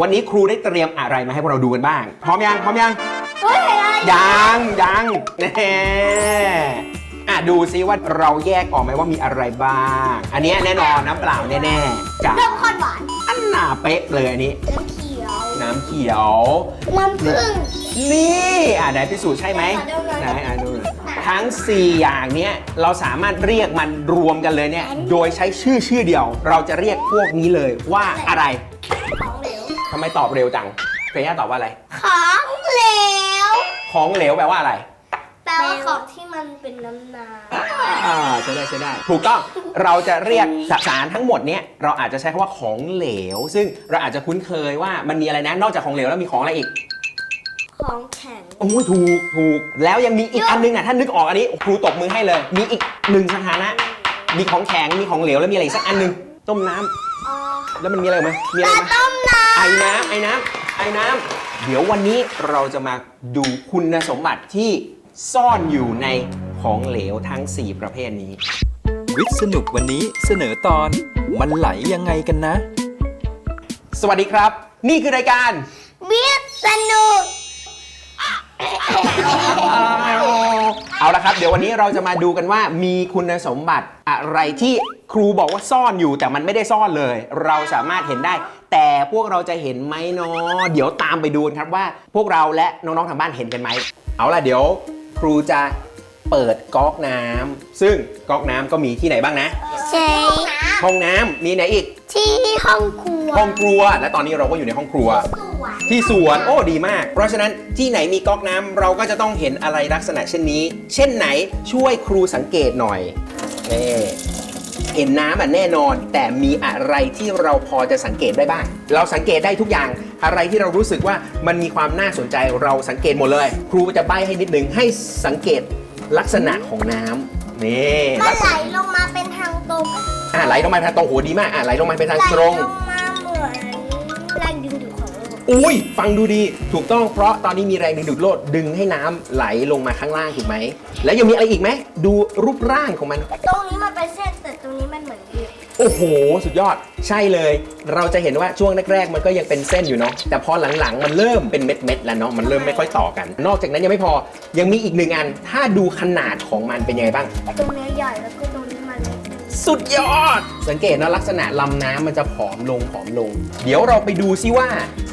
วันนี้ครูได้เตรียมอะไรมาให้พวกเราดูกันบ้าง พร้อมยัง พร้อมยัง เฮ้ยอะไรยังยังแน่อะดูซิว่าเราแยกออกไหมว่ามีอะไรบ้าง อันเนี้ยแน่นอนน้ำเปล่าแน่ๆกับเริ่มข้นหวานอันหนาเป๊ะเลยอันนี้ น้ำเขียวน้ำเขียวน้ำผึ้งนี่อะไหนพิสูจน์ใช่ไหมขอดูหน่อยไหนอะดูหน่อยทั้ง 4 อย่างเนี้ยเราสามารถเรียกมันรวมกันเลยเนี่ย โดยใช้ชื่อชื่อเดียว เราจะเรียกพวกนี้เลยว่าอะไร ไมตอบเร็วจังเฟย่าตอบว่าอะไร ของเหลว ของเหลวแปลว่าอะไร แปลว่าของที่มันเป็นน้ำน้อ่าใช่ได้ใช่ได้ ถูกต้อง เราจะเรียกสสารทั้งหมดเนี้ยเราอาจจะใช้คำว่าของเหลว ซึ่งเราอาจจะคุ้นเคยว่ามันมีอะไรนะ นอกจากของเหลวแล้วมีของอะไรอีกำของแข็ง โอ้ยถูกถูก แล้วยังมีอีกอันนึงอะถ้านึกออกอันนี้ครูตบมือให้เลย มีอีกหนึ่งสถานะ มีของแข็งมีของเหลวแล้วมีอะไรอีกสักอันหนึงต้มน้ำอ๋อ แล้วมันมีอะไรอีกไหมมีอะไรปลาอีกไหมต้มน้ไอ้น้ำไอ้น้ำไอ้น้ำเดี๋ยววันนี้เราจะมาดูคุณสมบัติที่ซ่อนอยู่ในของเหลวทั้ง 4 ประเภทนี้ วิทย์สนุกวันนี้เสนอตอนมันไหลยังไงกันนะ สวัสดีครับ นี่คือรายการำวิทย์สนุก เอาละครับ เดี๋ยววันนี้เราจะมาดูกันว่ามีคุณสมบัติอะไรที่ครูบอกว่าซ่อนอยู่แต่มันไม่ได้ซ่อนเลย เราสามารถเห็นได้ แต่พวกเราจะเห็นไหมเนาะเดี๋ยวตามไปดูครับว่า พวกเราและน้องๆทางบ้านเห็นกันไหมเอาล่ะเดี๋ยว ครูจะเปิดก๊อกน้ำซึ่งก๊อกน้ำก็มีที่ไหนบ้างนะ ใช่ ห้องน้ำมีไหนอีก ที่ห้องครัวห้องครัว และตอนนี้เราก็อยู่ในห้องครัว สวนที่สวนโอ้ดีมาก เพราะฉะนั้นที่ไหนมีก๊อกน้ำเราก็จะต้องเห็นอะไรลักษณะเช่นนี้ เช่นไหนช่วยครูสังเกตหน่อยนี่เห็นน้ำอะแน่นอน แต่มีอะไรที่เราพอจะสังเกตได้บ้าง เราสังเกตได้ทุกอย่าง อะไรที่เรารู้สึกว่ามันมีความน่าสนใจเราสังเกตหมดเลย ครูจะใบ้ให้นิดนึงให้สังเกตลักษณะของน้ำนี่มัลันกษไหลณะ ลงมา ไหลลงมาทางตรงโหดีมากอะไหลลงมาเป็นทางตรงไหลลงมาเหมือนแรงดึงดูดของโลกอุ้ย ฟังดูดี ถูกต้องเพราะตอนนี้มีแรงดึงดูดโลกดึงให้น้ำไหลลงมาข้างล่างถูกไหม แล้วยังมีอะไรอีกไหม ดูรูปร่างของมัน ตรงนี้มันเป็นเส้นแต่ตรงนี้มันเหมือนเหยือกโอ้โห สุดยอด ใช่เลย เราจะเห็นว่าช่วงแรกๆ มันก็ยังเป็นเส้นอยู่เนาะ แต่พอหลังๆ มันเริ่มเป็นเม็ดๆ แล้วเนาะ มันเริ่มไม่ค่อยต่อกัน นอกจากนั้นยังไม่พอ ยังมีอีกหนึ่งอัน ถ้าดูขนาดของมันเป็นยังไงบ้าง ตรงนี้ใหญ่แล้วก็ตรงนี้มันเล็ก สุดยอด สังเกตนะลักษณะลำน้ำมันจะผอมลงผอมลง เดี๋ยวเราไปดูซิว่า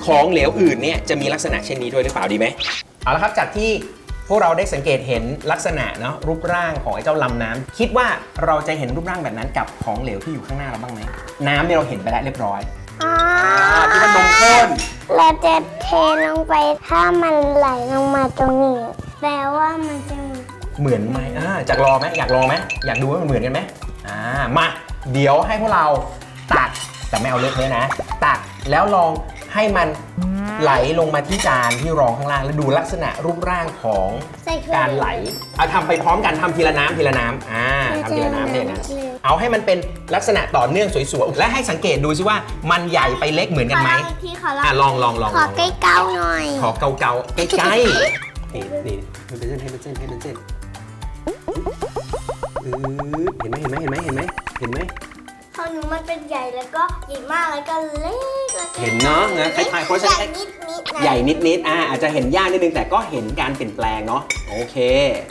ของเหลวอื่นเนี่ยจะมีลักษณะเช่นนี้ด้วยหรือเปล่าดีไหมเอาละครับจากที่พวกเราได้สังเกตเห็นลักษณะเนาะรูปร่างของไอ้เจ้าลำน้ำคิดว่าเราจะเห็นรูปร่างแบบนั้นกับของเหลวที่อยู่ข้างหน้าเราบ้างไหมน้ำเนี่ยเราเห็นไปแล้วเรียบร้อยอ๋ออ่าที่มันนมข้นเราจะเทลงไปถ้ามันไหลลงมาตรงนี้ แปลว่ามันจะมีเหมือนไหมอ่าจากรอไหมอยากรอไหมอยากดูว่ามันเหมือนกันไหม อ่ามาเดี๋ยวให้พวกเราตักแต่ไม่เอาเลือกเทอะนะ ตักแล้วลองให้มันไหลลงมาที่จานที่รองข้างล่างแล้วดูลักษณะรูปร่างของใส่ถ้วยการไหลเอาทำไปพร้อมกันทำทีละน้ำทีละน้ำอ่าทำทีละน้ำเนี่ยนะเอาให้มันเป็นลักษณะต่อเนื่องสวยๆและให้สังเกตดูซิว่ามันใหญ่ไปเล็กเหมือนกันไหมขอลองอีกทีขอลองอะลองลองลองขอลอง ใกล้เก้าหน่อย ขอเกาๆใกล้ๆนี่นี่ให้เป็นเส้นให้เป็นเส้นให้เป็นเส้นอือ เห็นไหมเห็นไหมเห็นไหมเห็นไหมเห็นไหมของหนูมันเป็นใหญ่แล้วก็ใหญ่มากแล้วก็เล็กแล้วก็เห็นเนาะนะคล้ายๆเพราะฉะใหนั้ญ่นนิดนิดๆนะใหญ่นิดๆอ่าอาจจะเห็นยากนิดนึงแต่ก็เห็นการเปลี่ยนแปลงเนาะโอเค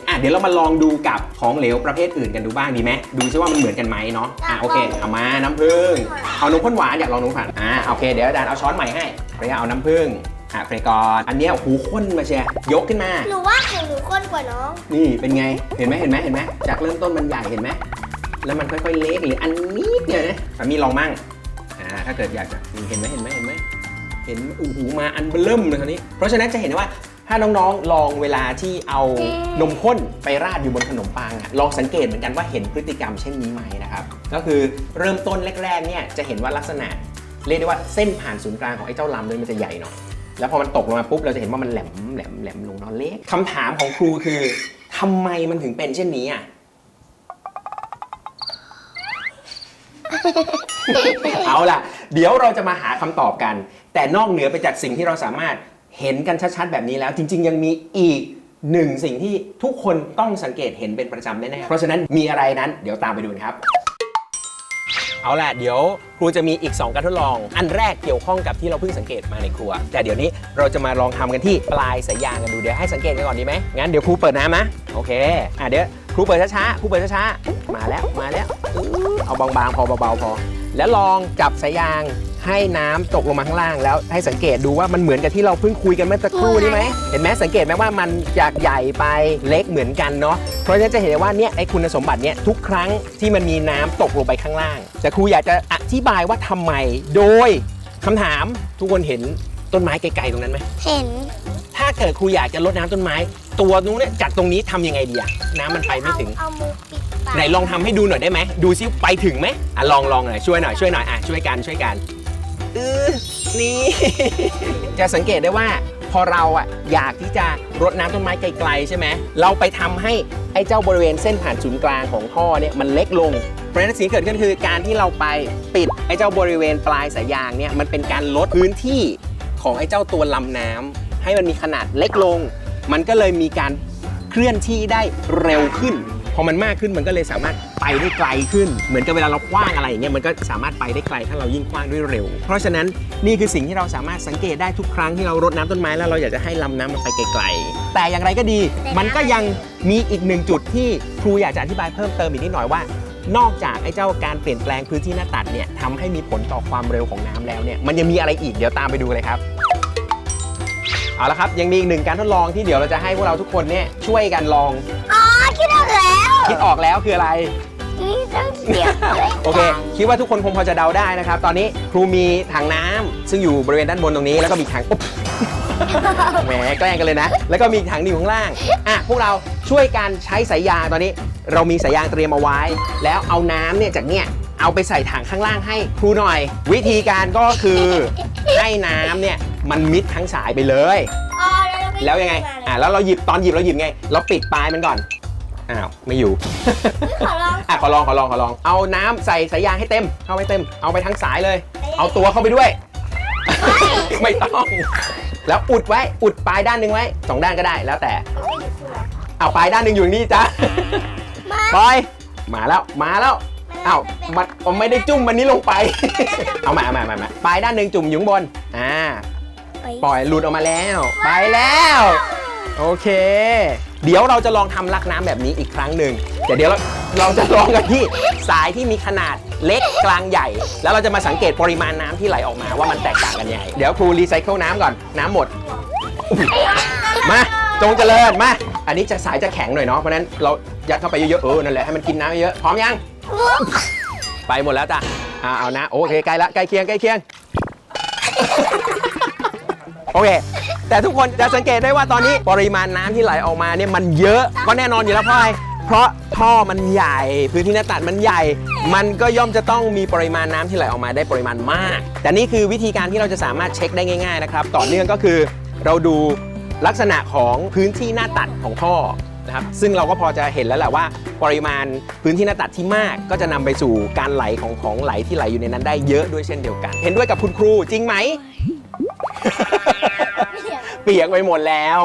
อะเดี๋ยวเรามาลองดูกับของเหลวประเภทอื่นกันดูบ้างดีไหมดูซิว่ามันเหมือนกันไหมเนาะอะโอเคเอามาน้ำผึ้งเอานมข้นหวานอยากลองนมข้นหวานอ่าโอเคเดี๋ยวอาจารย์เอาช้อนใหม่ให้เฟรยเอาน้ำผึ้ง อะเฟรก่อนอันเนี้ยหูข้นมาเชียร์ยกขึ้นมา หนูว่าของหนูข้นกว่าน้องนี่เป็นไง เห็นไหมเห็นไหมเห็นไหมจากเริ่มต้นมันใหญ่เห็นไหมแล้วมันค่อยๆเล็กหรืออันนิดเนี่ยนะอะมีลองมั่งอ่าถ้าเกิดอยากจะนี่เห็นไหมเห็นไหมเห็นไหมเห็นอู้หูมาอันเบอร์เริ่มเลยคราวนี้ เพราะฉะนั้นจะเห็นได้ว่าถ้าน้องๆ ลองเวลาที่เอานมข้นไปราดอยู่บนขนมปังอะลองสังเกตเหมือนกันว่าเห็นพฤติกรรมเช่นนี้ไหมนะครับ ก็คือเริ่มต้นแรกๆ เนี่ยจะเห็นว่าลักษณะ เรียกได้ว่าเส้นผ่านศูนย์กลางของไอ้เจ้าลำเลยมันจะใหญ่หน่อย แล้วพอมันตกลงมาปุ๊บเราจะเห็นว่ามันแหลมแหลมแหลมลงเนาะเล็กคำถามของครูคือทำไมมันถึงเป็นเช่นนี้อะเอาล่ะ เดี๋ยวเราจะมาหาคำตอบกัน แต่นอกเหนือไปจากสิ่งที่เราสามารถเห็นกันชัดๆ แบบนี้แล้ว จริง ๆ ยังมีอีกหนึ่งสิ่งที่ทุกคนต้องสังเกตเห็นเป็นประจำแน่ๆเพราะฉะนั้นมีอะไรนั้นเดี๋ยวตามไปดูกันครับ เอาล่ะเดี๋ยวครูจะมีอีก 2 การทดลอง อันแรกเกี่ยวข้องกับที่เราเพิ่งสังเกตมาในครัว แต่เดี๋ยวนี้เราจะมาลองทำกันที่ปลายสายยางกันดูเดี๋ยวให้สังเกตกันก่อนดีไหมงั้นเดี๋ยวครูเปิดน้ำนะโอเคอะเดี๋ยวครูเปิดช้าๆครูเปิดช้าๆมาแล้วมาแล้วเอาบางๆพอเบาๆพอ แล้วลองจับสายยาง ให้น้ำตกลงมาข้างล่างแล้วให้สังเกตดูว่ามันเหมือนกับที่เราเพิ่งคุยกันเมื่อสักครู่นี้ไหมเห็นไหมสังเกตไหมว่ามันจากใหญ่ไปเล็กเหมือนกันเนาะเพราะฉะนั้นจะเห็นได้ว่าเนี่ยไอ้คุณสมบัติเนี่ยทุกครั้งที่มันมีน้ำตกลงไปข้างล่าง แต่ครูอยากจะอธิบายว่าทำไมโดยคำถามทุกคนเห็นต้นไม้ไกลๆตรงนั้นไหม เห็นถ้าเกิดครูอยากจะลดน้ำต้นไม้ ตัวนู้นเนี่ยจากตรงนี้ทำยังไงดีอะน้ำมันไปไม่ถึง เอามือปิดปากไหนลองทำให้ดูหน่อยได้ไหม ดูซิไปถึงไหมอะลองลองหน่อยช่วยหน่อยช่วยหน่อยอะช่วยกันช่วยกัน ออนี่ จะสังเกตได้ว่าพอเราอะอยากที่จะรดน้ำต้นไม้ไกลๆใช่ไหมเราไปทำให้ไอ้เจ้าบริเวณเส้นผ่านศูนย์กลางของท่อเนี่ยมันเล็กลงเพราะฉะนั้นสิ่งที่เกิดขึ้นคือการที่เราไปปิดไอ้เจ้าบริเวณปลายสายยางเนี่ยมันเป็นการลดพื้นที่ของไอ้เจ้าตัวลำน้ำให้มันมีขนาดเล็กลง มันก็เลยมีการเคลื่อนที่ได้เร็วขึ้น พอมันมากขึ้นมันก็เลยสามารถไปได้ไกลขึ้น เหมือนกับเวลาเราคว้างอะไรอย่างเงี้ยมันก็สามารถไปได้ไกลถ้าเรายิ่งคว้างด้วยเร็ว เพราะฉะนั้นนี่คือสิ่งที่เราสามารถสังเกตได้ทุกครั้งที่เรารดน้ำต้นไม้แล้วเราอยากจะให้ลำน้ำมันไปไกลๆ แต่อย่างไรก็ดี มันก็ยังมีอีกหนึ่งจุดที่ครูอยากจะอธิบายเพิ่มเติมอีกนิดหน่อยว่า นอกจากไอ้เจ้าการเปลี่ยนแปลงพื้นที่หน้าตัดเนี่ยทำให้มีผลต่อความเร็วของน้ำแล้วเนี่ยมันยังมีอะไรอีกเดี๋ยวตามไปดูเลยครับ เอาละครับยังมีอีกหนึ่งการทดลองที่เดี๋ยวเราจะให้พวกเราทุกคนเนี่ยช่วยกันลอง อ๋อคิดออกแล้ว คิดออกแล้วคืออะไร นี่ต้องเสียบด้วยโอเค คิดว่าทุกคนคงพอจะเดาได้นะครับ ตอนนี้ครูมีถังน้ำซึ่งอยู่บริเวณด้านบนตรงนี้ แล้วก็มีถังอุ๊บ แหมแกล้งกันเลยนะ แล้วก็มีอีกถังหนึงอยู่ข้างล่าง อะ พวกเราช่วยกันใช้สายยางตอนนี้ เรามีสายยางเตรียมเอาไว้ แล้วเอาน้ำเนี่ยจากเนี่ย เอาไปใส่ถังข้างล่างให้ครูหน่อย วิธีการก็คือให้น้ำเนี่ยมันมิดทั้งสายไปเลย อ๋อเราไม่แล้วยังไง อะ แล้วเราหยิบตอนหยิบเราหยิบไง เราปิดปลายมันก่อน อ้าวไม่อยู่ ขอลองอะขอลองขอลองขอลอง เอาน้ำใส่สายยางให้เต็ม เข้าไปเต็ม เอาไปทั้งสายเลย เอาตัวเข้าไปด้วย ไม่ต้อง แล้วอุดไว้ อุดปลายด้านหนึ่งไว้สองด้านก็ได้แล้วแต่ เอาปลายด้านหนึ่งอยู่นี่จ้ะมาปล่อย มาแล้ว มาแล้วอ้าวมันมันไม่ได้จุ่มมันนี้ลงไป เอามาเอามาเอามาเอามาปลายด้านหนึ่งจุ่มอยู่ข้างบน อ่า ปล่อยหลุดออกมาแล้ว ไปแล้ว โอเค เดี๋ยวเราจะลองทำลักน้ำแบบนี้อีกครั้งหนึ่งแต่เดี๋ยวเราเราจะลองกันที่สายที่มีขนาดเล็กกลางใหญ่ แล้วเราจะมาสังเกตปริมาณน้ำที่ไหลออกมาว่ามันแตกต่างกันยังไงเดี๋ยวครูรีไซเคิลน้ำก่อนน้ำหมดมาจงเจริญมาอันนี้จะสายจะแข็งหน่อยเนาะเพราะฉะนั้นเรายัดเข้าไปเยอะๆเออนั่นแหละให้มันกินน้ำเยอะพร้อมยัง ไปหมดแล้วจ้ะอ่าเอานะโอเคใกล้ละใกล้เคียงใกล้เคียง โอเค แต่ทุกคนจะสังเกตได้ว่าตอนนี้ปริมาณน้ำที่ไหลออกมาเนี่ยมันเยอะก็แน่นอนอยู่แล้วเพราะอะไรเพราะท่อมันใหญ่ พื้นที่หน้าตัดมันใหญ่ มันก็ย่อมจะต้องมีปริมาณน้ำที่ไหลออกมาได้ปริมาณมาก แต่นี่คือวิธีการที่เราจะสามารถเช็คได้ง่ายๆนะครับต่อเนื่องก็คือเราดูลักษณะของพื้นที่หน้าตัดของท่อนะครับซึ่งเราก็พอจะเห็นแล้วแหละว่า ปริมาณพื้นที่หน้าตัดที่มาก ก็จะนำไปสู่การไหลของของไหลที่ไหลอยู่ในนั้นได้เยอะด้วยเช่นเดียวกัน เห็นด้วยกับคุณครูจริงไหม เปียกไปหมดแล้ว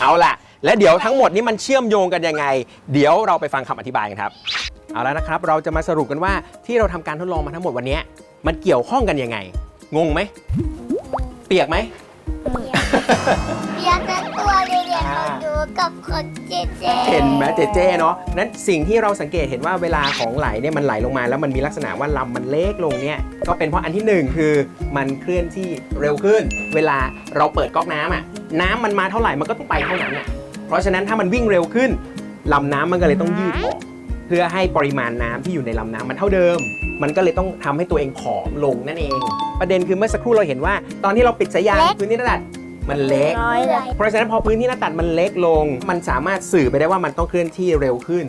เอาล่ะ และเดี๋ยวทั้งหมดนี้มันเชื่อมโยงกันยังไง เดี๋ยวเราไปฟังคำอธิบายกันครับ เอาแล้วนะครับ เราจะมาสรุปกันว่าที่เราทำการทดลองมาทั้งหมดวันนี้ มันเกี่ยวข้องกันยังไง งงไหม เปียกไหมอยากจะตัวเรียน ของหนูกับคนเจเจเห็นไหมเจเจเนาะนั้นสิ่งที่เราสังเกตเห็นว่าเวลาของไหลเนี่ยมันไหลลงมา แล้วมันมีลักษณะว่าลำมันเล็กลงเนี่ยก็เป็นเพราะอันที่หนึ่งคือมันเคลื่อนที่เร็วขึ้น เวลาเราเปิดก๊อกน้ำอะน้ำมันมาเท่าไหร่มันก็ต้องไปเท่านั้นอะเพราะฉะนั้นถ้ามันวิ่งเร็วขึ้นลำน้ำมันก็เลยต้องยืดออกเพื่อให้ปริมาณน้ำที่อยู่ในลำน้ำมันเท่าเดิม มันก็เลยต้องทำให้ตัวเองผอมลงนั่นเอง ประเด็นคือเมื่อสักครู่เราเห็นว่า ตอนที่เราปิดสายยางพื้นที่หน้าตัด มันเล็ก น้อยเลย เพราะฉะนั้นพอพื้นที่หน้าตัดมันเล็กลง มันสามารถสื่อไปได้ว่ามันต้องเคลื่อนที่เร็วขึ้น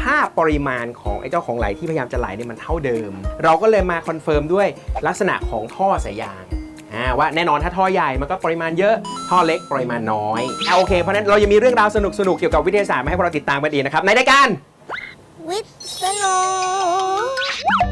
ถ้าปริมาณของไอ้เจ้าของไหลที่พยายามจะไหลเนี่ยมันเท่าเดิม เราก็เลยมาคอนเฟิร์มด้วยลักษณะของท่อสายยางอ่าว่าแน่นอนถ้าท่อใหญ่มันก็ปริมาณเยอะ ท่อเล็กปริมาณน้อยอ่าโอเค เพราะฉะนั้นเรายังมีเรื่องราวสนุกๆเกี่ยวกับวิทยาศาสตร์มาให้พวกเราติดตามกันอีกนะครับในรายการ วิทย์สนุก